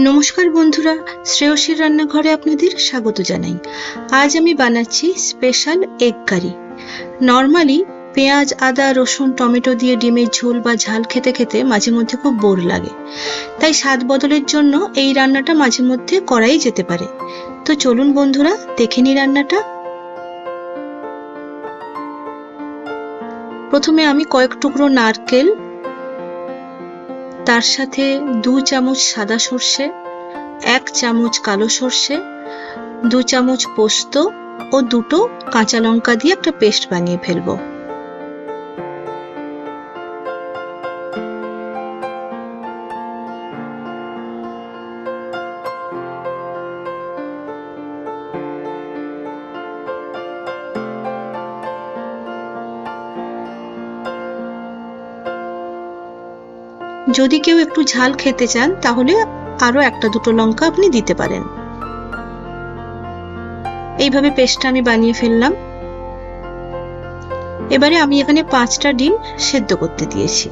নমস্কার বন্ধুরা, শ্রেয়সীর রান্নাঘরে আপনাদের স্বাগত জানাই। আজ আমি বানাচ্ছি স্পেশাল এগ কারি। নর্মালি পেঁয়াজ, আদা, রসুন, টমেটো দিয়ে ডিমের ঝোল বা ঝাল খেতে খেতে মাঝে মধ্যে খুব বোর লাগে। তাই স্বাদ বদলের জন্য এই রান্নাটা মাঝে মধ্যে করাই যেতে পারে। তো চলুন বন্ধুরা, দেখে নিই রান্নাটা। প্রথমে আমি কয়েক টুকরো নারকেল তার সাথে দু চামচ সাদা সর্ষে, এক চামচ কালো সর্ষে, দু চামচ পোস্ত ও দুটো কাঁচা লঙ্কা দিয়ে একটা পেস্ট বানিয়ে ফেলব। যদি কেউ একটু ঝাল খেতে চান, তাহলে আরও একটা দুটো লঙ্কা আপনি দিতে পারেন। এইভাবে পেস্টটা আমি বানিয়ে ফেললাম। এবারে আমি এখানে পাঁচটা ডিম সেদ্ধ করতে দিয়েছি।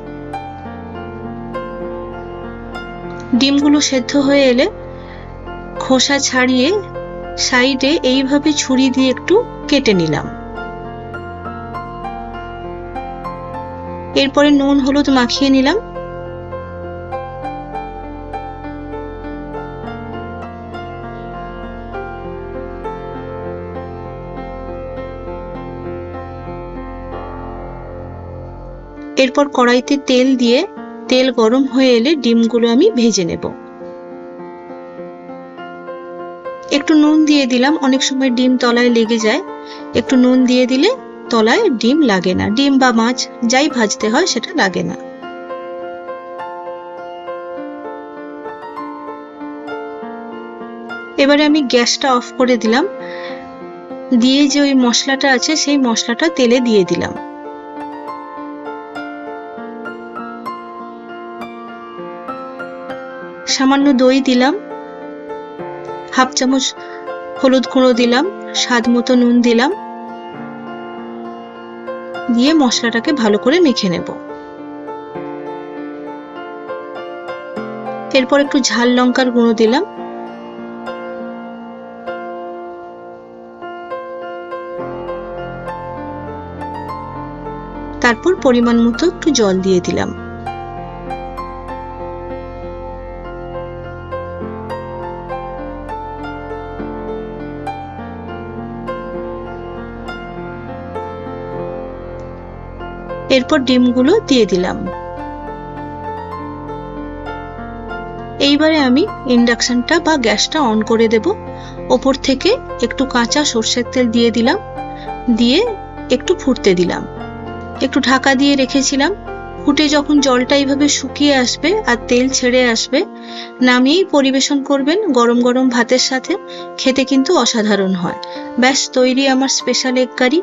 ডিমগুলো সেদ্ধ হয়ে এলে খোসা ছাড়িয়ে সাইডে এইভাবে ছুরি দিয়ে একটু কেটে নিলাম। এরপরে নুন, হলুদ মাখিয়ে নিলাম। এরপর কড়াইতে তেল দিয়ে তেল গরম হয়ে এলে ডিমগুলো আমি ভেজে নেব। একটু নুন দিয়ে দিলাম, অনেক সময় ডিম তলায় লেগে যায়। একটু নুন দিয়ে দিলে তলায় ডিম লাগে না। ডিম বা মাছ যাই ভাজতে হয় সেটা লাগে না। এবারে আমি গ্যাসটা অফ করে দিলাম। দিয়ে যে ওই মশলাটা আছে, সেই মশলাটা তেলে দিয়ে দিলাম। সামান্য দই দিলাম, হাফ চামচ হলুদ গুঁড়ো দিলাম, স্বাদ মতো নুন দিলাম, দিয়ে মশলাটাকে ভালো করে মেখে নেব। এরপর একটু ঝাল লঙ্কার গুঁড়ো দিলাম। তারপর পরিমাণ মতো একটু জল দিয়ে দিলাম। এরপর ডিমগুলো দিয়ে দিলাম। এইবারে আমি ইন্ডাকশনটা বা গ্যাসটা অন করে দেব। ওপর থেকে একটু কাঁচা সর্ষের তেল দিয়ে দিলাম, দিয়ে একটু ফুটতে দিলাম। একটু ঢাকা দিয়ে রেখেছিলাম ফুটে যখন জলটা এইভাবে শুকিয়ে আসবে আর তেল ছেড়ে আসবে, নামিয়েই পরিবেশন করবেন গরম গরম ভাতের সাথে। খেতে কিন্তু অসাধারণ হয়। ব্যাস, তৈরি আমার স্পেশাল এগ কারি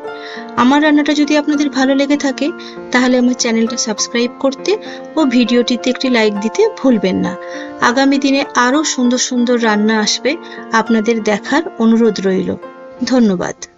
আমার রান্নাটা যদি আপনাদের ভালো লেগে থাকে, তাহলে আমার চ্যানেলটা সাবস্ক্রাইব করতে ও ভিডিওটিতে একটি লাইক দিতে ভুলবেন না। আগামী দিনে আরও সুন্দর সুন্দর রান্না আসবে। আপনাদের দেখার অনুরোধ রইল। ধন্যবাদ।